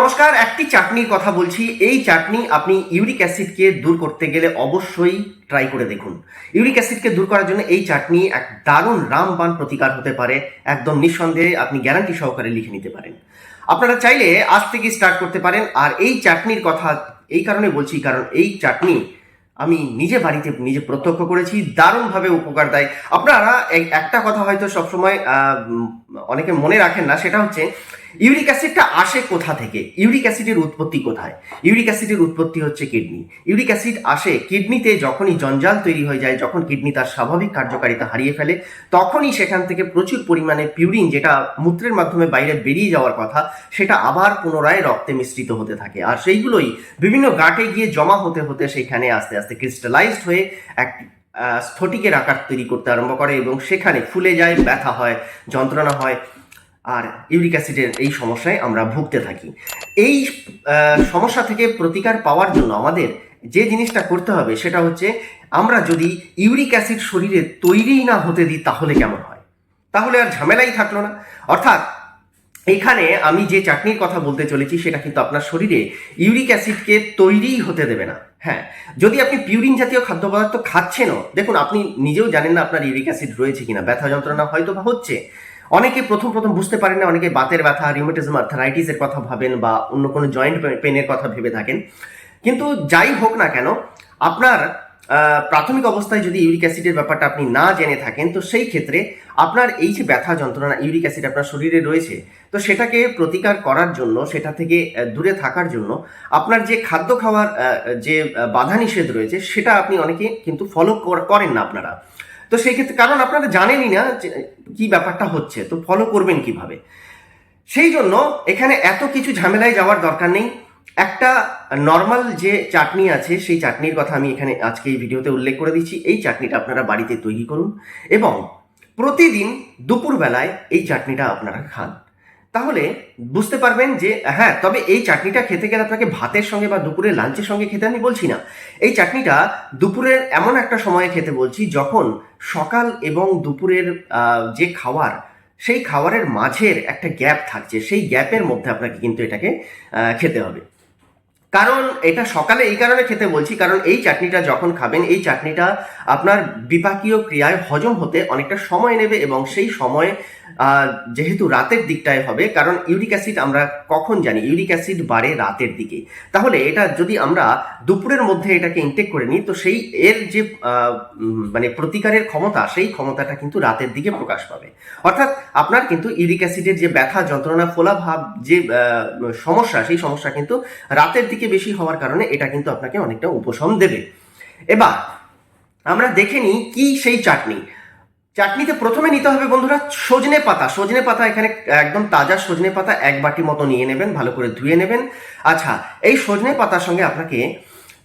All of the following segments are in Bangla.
নমস্কার, একটি চাটনির কথা বলছি। এই চাটনি আপনি ইউরিক অ্যাসিডকে দূর করতে গেলে অবশ্যই ট্রাই করে দেখুন। ইউরিক অ্যাসিডকে দূর করার জন্য এই চাটনি এক দারুণ রামবান প্রতিকার হতে পারে। একদম নিঃসন্দেহে আপনি গ্যারান্টি সহকারে লিখে নিতে পারেন। আপনারা চাইলে আজ থেকে স্টার্ট করতে পারেন। আর এই চাটনির কথা এই কারণে বলছি, কারণ এই চাটনি আমি নিজে বাড়িতে নিজে প্রত্যক্ষ করেছি, দারুণভাবে উপকার দেয়। আপনারা একটা কথা হয়তো সবসময় অনেকে মনে রাখেন না, সেটা হচ্ছে ইউরিক অ্যাসিডটা আসে কোথা থেকে? ইউরিক অ্যাসিডের উৎপত্তি কোথায়? ইউরিক অ্যাসিডের উৎপত্তি হচ্ছে কিডনি। ইউরিক অ্যাসিড আসে কিডনিতে যখনই জঞ্জাল তৈরি হয়ে যায়, যখন কিডনি তার স্বাভাবিক কার্যকারিতা হারিয়ে ফেলে, তখনই সেখান থেকে প্রচুর পরিমাণে পিউরিন, যেটা মূত্রের মাধ্যমে বাইরে বেরিয়ে যাওয়ার কথা, সেটা আবার পুনরায় রক্তে মিশ্রিত হতে থাকে। আর সেইগুলোই বিভিন্ন গাঁটে গিয়ে জমা হতে হতে সেখানে আস্তে আস্তে ক্রিস্টালাইজড হয়ে এক স্ফটিকের আকার তৈরি করতে আরম্ভ করে এবং সেখানে ফুলে যায়, ব্যথা হয়, যন্ত্রণা হয়। আর ইউরিক অ্যাসিডের এই সমস্যায় আমরা ভুগতে থাকি। এই সমস্যা থেকে প্রতিকার পাওয়ার জন্য আমাদের যে জিনিসটা করতে হবে সেটা হচ্ছে আমরা যদি ইউরিক অ্যাসিড শরীরে তৈরিই না হতে দিই তাহলে কেমন হয়? তাহলে আর ঝামেলাই থাকল না। অর্থাৎ এখানে আমি যে চাটনির কথা বলতে চলেছি সেটা কিন্তু আপনার শরীরে ইউরিক অ্যাসিডকে তৈরিই হতে দেবে না। হ্যাঁ যদি আপনি পিউরিন জাতীয় খাদ্য পদার্থ খাচ্ছেনও, দেখুন আপনি নিজেও জানেন না আপনার ইউরিক অ্যাসিড রয়েছে কিনা, ব্যথা যন্ত্রণা হয়তো বা হচ্ছে অনেকে প্রথম প্রথম বুঝতে পারেন না, অনেকে বাতের ব্যথা রিউমেটিজম আর্থারাইটিসের কথা ভাবেন বা অন্য কোনো জয়েন্ট পেনের কথা ভেবে থাকেন। কিন্তু যাই হোক না কেন, আপনার প্রাথমিক অবস্থায় যদি ইউরিক অ্যাসিডের ব্যাপারটা আপনি না জেনে থাকেন, তো সেই ক্ষেত্রে আপনার এই যে ব্যথা যন্ত্রণা ইউরিক অ্যাসিড আপনার শরীরে রয়েছে, তো সেটাকে প্রতিকার করার জন্য, সেটা থেকে দূরে থাকার জন্য আপনার যে খাদ্য খাওয়ার যে বাধা নিষেধ রয়েছে, সেটা আপনি অনেকে কিন্তু ফলো করেন না আপনারা। তো সেই ক্ষেত্রে, কারণ আপনারা জানেনই না কি ব্যাপারটা হচ্ছে, তো ফলো করবেন কীভাবে? সেই জন্য এখানে এত কিছু ঝামেলায় যাওয়ার দরকার নেই। একটা নর্মাল যে চাটনি আছে, সেই চাটনির কথা আমি এখানে আজকে এই ভিডিওতে উল্লেখ করে দিচ্ছি। এই চাটনিটা আপনারা বাড়িতে তৈরি করুন এবং প্রতিদিন দুপুরবেলায় এই চাটনিটা আপনারা খান। তাহলে বুঝতে পারবেন যে হ্যাঁ তবে এই চাটনিটা খেতে গেলে আপনাকে ভাতের সঙ্গে বা দুপুরে লাঞ্চের সঙ্গে খেতে আমি বলছি না। এই চাটনিটা দুপুরের এমন একটা সময়ে খেতে বলছি যখন সকাল এবং দুপুরের যে খাওয়ার, সেই খাবারের মাঝের একটা গ্যাপ থাকছে। সেই গ্যাপের মধ্যে আপনাকে কিন্তু এটাকে খেতে হবে। কারণ এটা সকালে এই কারণে খেতে বলছি, কারণ এই চাটনিটা যখন খাবেন, এই চাটনিটা আপনার বিপাকীয় ক্রিয়ায় হজম হতে অনেকটা সময় নেবে এবং সেই সময় যেহেতু রাতের দিকটায় হবে, কারণ ইউরিক অ্যাসিড আমরা কখন জানি? ইউরিক অ্যাসিড বাড়ে রাতের দিকে। তাহলে এটা যদি আমরা দুপুরের মধ্যে এটাকে ইনটেক করে নিই, তো সেই এর যে মানে প্রতিকারের ক্ষমতা, সেই ক্ষমতাটা কিন্তু রাতের দিকে প্রকাশ পাবে। অর্থাৎ আপনার কিন্তু ইউরিক অ্যাসিডের যে ব্যথা, যন্ত্রণা ফোলা ভাব যে সমস্যা, সেই সমস্যা কিন্তু রাতের দিকে বেশি হওয়ার কারণে এটা কিন্তু আপনাকে অনেকটা উপশম দেবে। এবার আমরা দেখে নিই কি সেই চাটনি। চাটনিতে প্রথমে নিতে হবে বন্ধুরা সজনে পাতা। সজনে পাতা এখানে একদম তাজা সজনে পাতা এক বাটি মতো নিয়ে নেবেন, ভালো করে ধুয়ে নেবেন। আচ্ছা এই সজনে পাতার সঙ্গে আপনাকে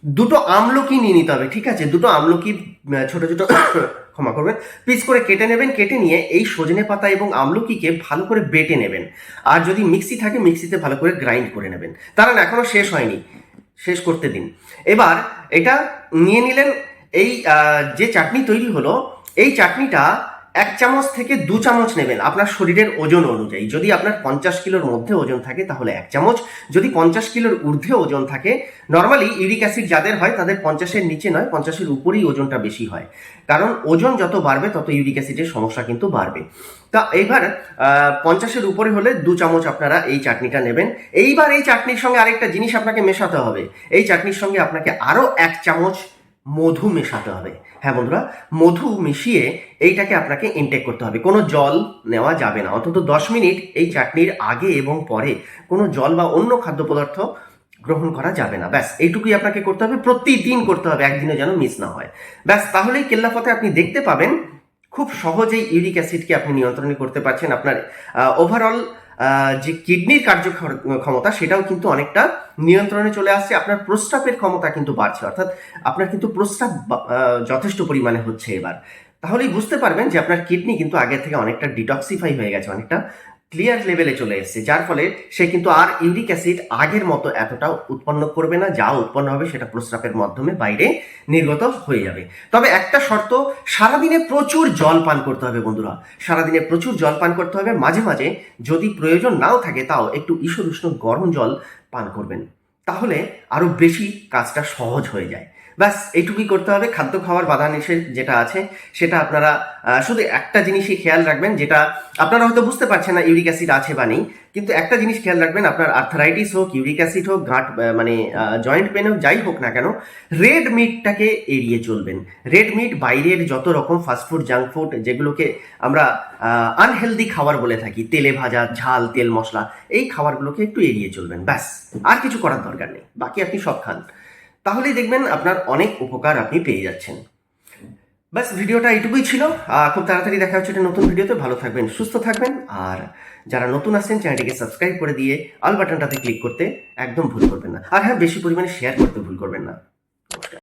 দুটো আমলকি নিয়ে নিতে হবে, ঠিক আছে? দুটো আমলকি ছোট ছোট ক্ষমা করবেন, পিস করে কেটে নেবেন, কেটে নিয়ে এই সজনে পাতা এবং আমলকিকে ভালো করে বেটে নেবেন। আর যদি মিক্সি থাকে, মিক্সিতে ভালো করে গ্রাইন্ড করে নেবেন। কারণ এখনও শেষ হয়নি। শেষ করতে দিন। এবার এটা নিয়ে নিলেন, এই যে চাটনি তৈরি হলো এই চাটনিটা এক চামচ থেকে দু চামচ নেবেন আপনার শরীরের ওজন অনুযায়ী। যদি আপনার পঞ্চাশ কিলোর মধ্যে ওজন থাকে তাহলে এক চামচ, যদি পঞ্চাশ কিলোর ঊর্ধ্বে ওজন থাকে নর্মালি ইউরিক অ্যাসিড যাদের হয় তাদের পঞ্চাশের নিচে নয়, পঞ্চাশের উপরেই ওজনটা বেশি হয়। কারণ ওজন যত বাড়বে তত ইউরিক অ্যাসিডের সমস্যা কিন্তু বাড়বে। তা এইবার পঞ্চাশের উপরে হলে দু চামচ আপনারা এই চাটনিটা নেবেন। এইবার এই চাটনির সঙ্গে আরেকটা জিনিস আপনাকে মেশাতে হবে। এই চাটনির সঙ্গে আপনাকে আরও এক চামচ মধু মেশাতে হবে। হ্যাঁ বন্ধুরা, মধু মিশিয়ে এইটাকে আপনাকে ইনটেক করতে হবে। কোনো জল নেওয়া যাবে না। অন্তত দশ মিনিট এই চাটনির আগে এবং পরে কোনো জল বা অন্য খাদ্য পদার্থ গ্রহণ করা যাবে না। ব্যাস, এইটুকুই আপনাকে করতে হবে। প্রতিদিন করতে হবে একদিনে যেন মিস না হয়। ব্যাস, তাহলেই কেল্লাফতে আপনি দেখতে পাবেন। খুব সহজেই ইউরিক অ্যাসিডকে আপনি নিয়ন্ত্রণ করতে পারছেন। আপনার ওভারঅল যে কিডনির কার্য ক্ষমতা, সেটাও কিন্তু অনেকটা নিয়ন্ত্রণে চলে আসছে। আপনার প্রস্রাবের ক্ষমতা কিন্তু বাড়ছে। অর্থাৎ আপনার কিন্তু প্রস্রাব যথেষ্ট পরিমাণে হচ্ছে এবার। তাহলেই বুঝতে পারবেন যে আপনার কিডনি কিন্তু আগে থেকে অনেকটা ডিটক্সিফাই হয়ে গেছে, অনেকটা ক্লিয়ার লেভেলে চলে এসেছে, যার ফলে সে কিন্তু আর ইউরিক অ্যাসিড আগের মতো এতটা উৎপন্ন করবে না, যা উৎপন্ন হবে সেটা প্রস্রাবের মাধ্যমে বাইরে নির্গত হয়ে যাবে। তবে একটা শর্ত, সারাদিনে প্রচুর জল পান করতে হবে বন্ধুরা। সারাদিনে প্রচুর জল পান করতে হবে, মাঝে মাঝে যদি প্রয়োজন নাও থাকে তাও একটু ঈষৎ উষ্ণ গরম জল পান করবেন। তাহলে আরও বেশি কাজটা সহজ হয়ে যায়। ব্যাস, এইটুকুই করতে হবে। খাদ্য খাওয়ার বাধা নিষেধ যেটা আছে, সেটা আপনারা শুধু একটা জিনিসই খেয়াল রাখবেন, যেটা আপনারা হয়তো বুঝতে পারছেন না ইউরিক অ্যাসিড আছে বা নেই, কিন্তু একটা জিনিস খেয়াল রাখবেন, আপনার আর্থারাইটিস হোক, ইউরিক অ্যাসিড হোক গাঁট মানে জয়েন্ট পেন হোক, যাই হোক না কেন, রেড মিটটাকে এড়িয়ে চলবেন। রেড মিট বাইরের যত রকম ফাস্টফুড জাঙ্ক ফুড যেগুলোকে আমরা আনহেলদি খাবার বলে থাকি, তেলে ভাজা, ঝাল, তেল মশলা, এই খাবারগুলোকে একটু এড়িয়ে চলবেন, ব্যাস। আর কিছু করার দরকার নেই। বাকি আপনি সব খান। তাহলেই দেখবেন আপনার অনেক উপকার আপনি পেয়ে যাচ্ছেন। ব্যাস, ভিডিওটা এইটুকুই ছিল। খুব তাড়াতাড়ি দেখা হচ্ছে নতুন ভিডিওতে। ভালো থাকবেন, সুস্থ থাকবেন। আর যারা নতুন আসছেন, চ্যানেলটিকে সাবস্ক্রাইব করে দিয়ে অল বাটনটাতে ক্লিক করতে একদম ভুল করবেন না। আর হ্যাঁ বেশি পরিমাণে শেয়ার করতে ভুল করবেন না। নমস্কার।